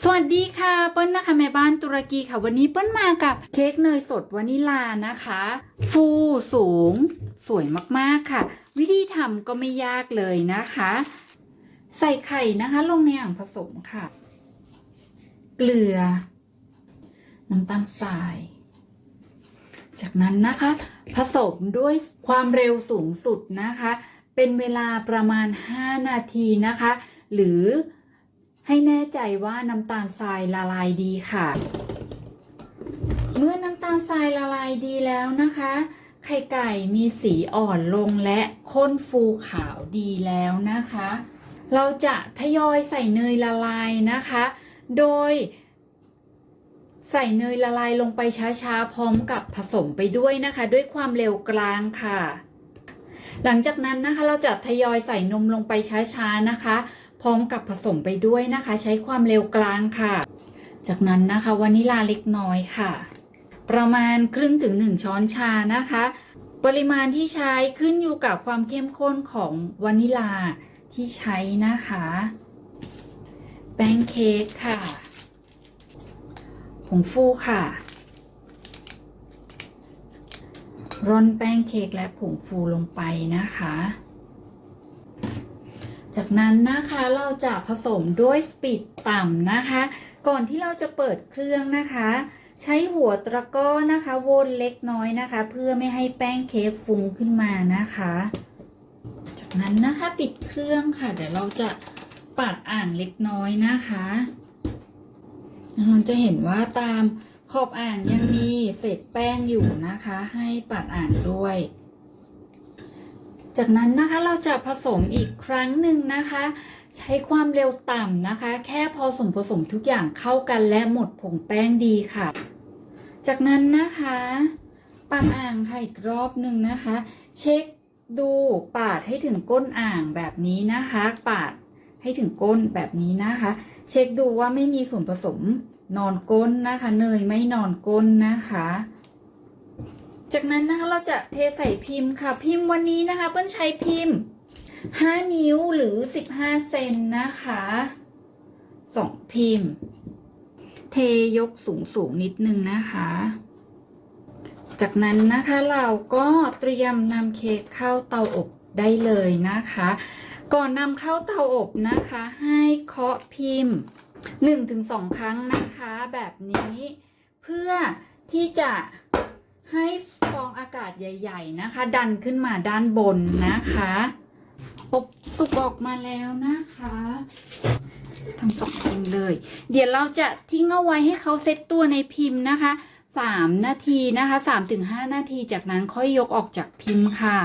สวัสดีค่ะเปิ้ลนะคะแม่บ้านตุรกีค่ะ วันนี้เปิ้ลมากับเค้กเนยสดวานิลานะคะ ฟูสูง สวยมากๆค่ะ วิธีทำก็ไม่ยากเลยนะคะ ใส่ไข่นะคะ ลงในอ่างผสมค่ะ เกลือ น้ำตาลทราย จากนั้นนะคะ ผสมด้วยความเร็วสูงสุดนะคะ เป็นเวลาประมาณ 5 นาทีนะคะ หรือ ให้แน่ใจว่าน้ำตาลทรายละลายดีค่ะ เมื่อน้ำตาลทรายละลายดีแล้วนะคะ ไข่ไก่มีสีอ่อนลงและข้นฟูขาวดีแล้วนะคะ เราจะทยอยใส่เนยละลายนะคะ โดยใส่เนยละลายลงไปช้าๆ พร้อมกับผสมไปด้วยนะคะ ด้วยความเร็วกลางค่ะ หลังจากนั้นนะคะเราจะทยอยใส่นมลงไปช้าๆนะคะ พร้อมกับผสมไปด้วยนะคะ ใช้ความเร็วกลางค่ะ จากนั้นนะคะวานิลาเล็กน้อยค่ะ ประมาณครึ่งถึง 1 ช้อนชานะคะ ปริมาณที่ใช้ขึ้นอยู่กับความเข้มข้นของวานิลาที่ใช้นะคะ แป้งเค้กค่ะผงฟูค่ะร่อนแป้งเค้กและผงฟูลงไปนะคะ จากนั้นนะคะเราจะผสมด้วยสปีดต่ำนะคะ ก่อนที่เราจะเปิดเครื่องนะคะ ใช้หัวตะกร้อนะคะวนเล็กน้อยนะคะ เพื่อไม่ให้แป้งเค้กฟุ้งขึ้นมานะคะ จากนั้นนะคะปิดเครื่องค่ะ เดี๋ยวเราจะปัดอ่างเล็กน้อยนะคะมันจะเห็นว่าตามขอบอ่างยังมีเศษแป้งอยู่นะคะ ให้ปัดอ่างด้วย จากนั้นนะคะเราจะผสมอีกครั้งหนึ่งนะคะ ใช้ความเร็วต่ำนะคะ แค่พอสมผสมทุกอย่างเข้ากันและหมดผงแป้งดีค่ะ จากนั้นนะคะปัดอ่างค่ะอีกรอบหนึ่งนะคะ เช็คดูปาดให้ถึงก้นอ่างแบบนี้นะคะ ปาดให้ถึงก้นแบบนี้นะคะ เช็คดูว่าไม่มีส่วนผสมนอนก้นนะคะ เนยไม่นอนก้นนะคะ จากนั้นนะคะเราจะเทใส่พิมพ์ค่ะ พิมพ์วันนี้นะคะ เปิ้ลใช้พิมพ์ 5 นิ้วหรือ 15 เซนนะคะสองพิมพ์ เทยกสูงสูงนิดนึงนะคะ จากนั้นนะคะเราก็เตรียมนำเค้กเข้าเตาอบได้เลยนะคะ ก่อนนำเข้าเตาอบนะคะ ให้เคาะพิมพ์ 1-2 ครั้งนะคะแบบนี้ เพื่อที่จะ ให้ฟองอากาศใหญ่ ๆ นะคะ ดันขึ้นมาด้านบนนะคะอบสุกออกมาแล้วนะคะทั้งสองพิมเลย เดี๋ยวเราจะทิ้งเอาไว้ให้เขาเซตตัวในพิมพ์นะคะ3นาทีนะคะ3-5นาทีจากนั้นค่อยยกออกจากพิมพ์ค่ะ